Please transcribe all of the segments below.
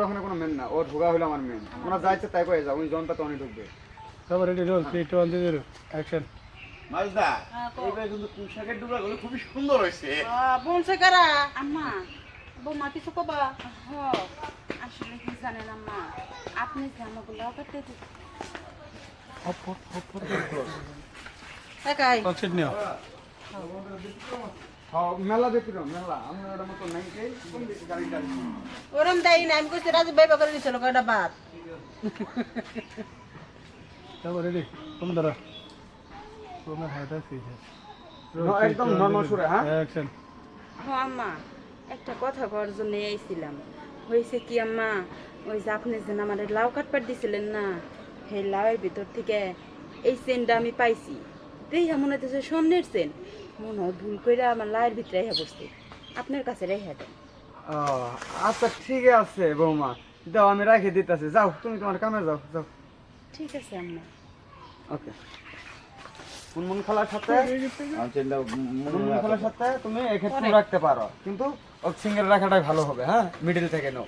ওখানে কোনো মেন না ও ঢোকা হলো আমার মেন তোমরা যা ইচ্ছে তাই করে? যাও উনি জনটা তো অনেক ঢুকবে সবার ready roll three two one zero খুবই সুন্দর হয়েছে বৌমা কিছু কবা? হ আসলে কি জানেন আম্মা আপনি আমাকে লকাতে একাই কনসেপ্ট নিও। হ্যাঁ মেলা দেখি মেলা। আমরা ওটা মতো নাই ওরম দেই না আমি কইছি রাজু ভাই বাবার দিছিল কয়টা বাদ সবার রেডি তুমি ধরো। তোমার হাইট আছে। একদম নর্মাল সুরে হ্যাঁ? অ্যাকশন হ আম্মা। একটা কথা করার জন্য আইছিলাম। হয়েছে কি আম্মা ওই যে আপনি যে আমার লাউ কাটপাট দিছিলেন না সেই লাউয়ের ভিতর থেকে এই চেনটা আমি পাইছি। দেখা মনে হচ্ছে স্বর্ণের চেন মনে হয় ভুল করে আমার লাউয়ের ভিতরে রেখে বসছে। আপনার কাছে রেখে দেন। আচ্ছা ঠিক আছে বৌমা। দাও আমি রাখে দিতেছি। যাও তুমি তোমার কামে যাও যাও। ঠিক আছে আম্মা। ওকে। মুনমুন খালার সাথে মুনমুন খালার সাথে তুমি এক্ষেত্রে রাখতে পারো। কিন্তু সিঙ্গেল রাখাটাই ভালো হবে হ্যাঁ? মিডিল থেকে নাও।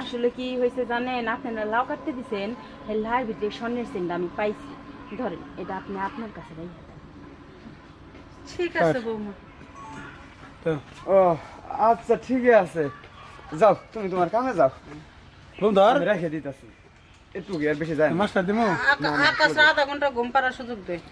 আসলে কি হয়েছে জানেন আপনারা লাউ কাটতে দিছেন এই লাউয়ের ভিতরে স্বর্ণের চেনটা আমি পাইছি। ধরেন এটা আপনি আপনার কাছে ঠিক আছে বৌমা। তো। ও আচ্ছা ঠিক আছে। যাও তুমি তোমার কামে যাও। বন্ধুর ধর রেখে দিতেছি। একটু কি আর বেশি যায় মাস্টার দিমু? আকাশ আধা ঘণ্টা ঘুম পাড়ার সুযোগ দেয়